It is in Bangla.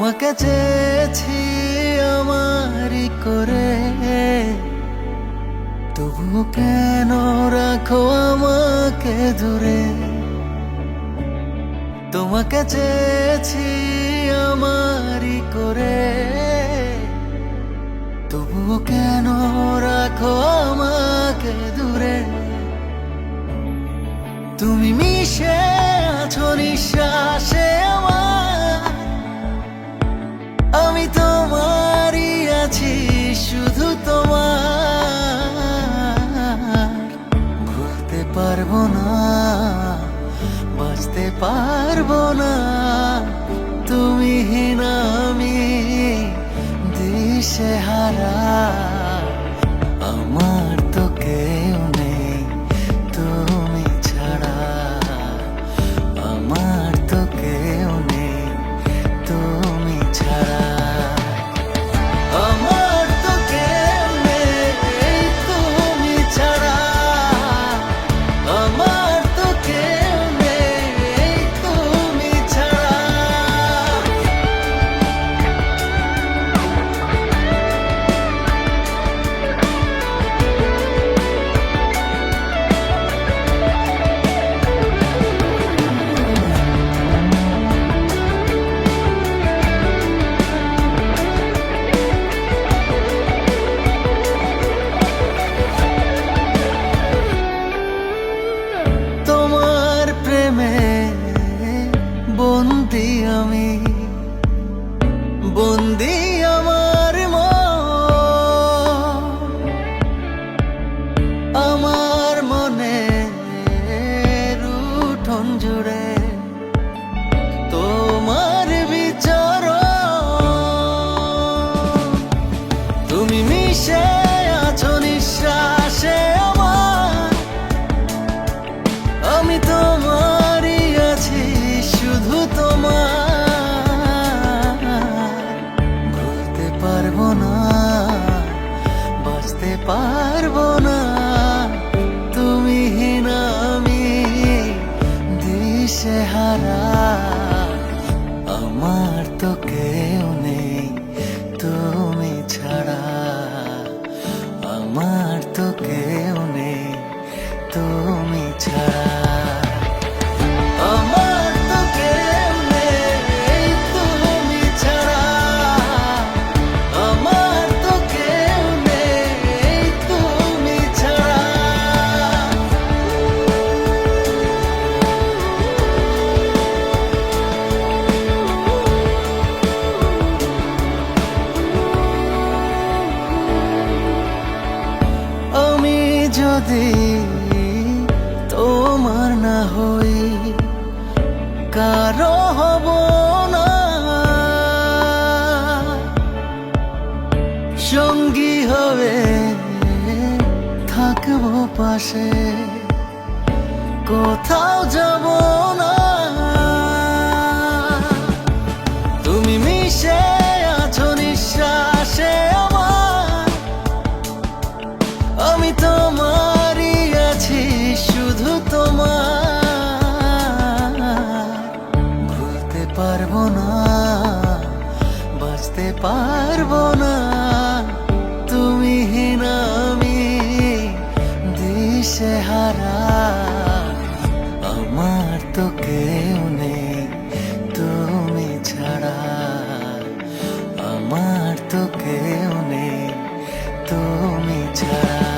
তোমাকে চেয়েছি আমারই করে। তবু কেন রাখো আমাকে দূরে? তোমাকে চেয়েছি আমারই করে। তবু কেন রাখো আমাকে দূরে? তুমি মিশে আছো নিঃশ্বাসে পারব না বাঁচতে পারব না। তুমি আমি দিশে হারা আমার বন্দি আমার যদি তোমার না হই কারও হব না। সঙ্গী হবে থাকব পাশে কোথাও যাব না। পারব না। তুমি না আমি, দিশে হারা। আমার তো কেউ নেই তুমি ছাড়া। আমার তো কেউ নেই তুমি ছাড়া।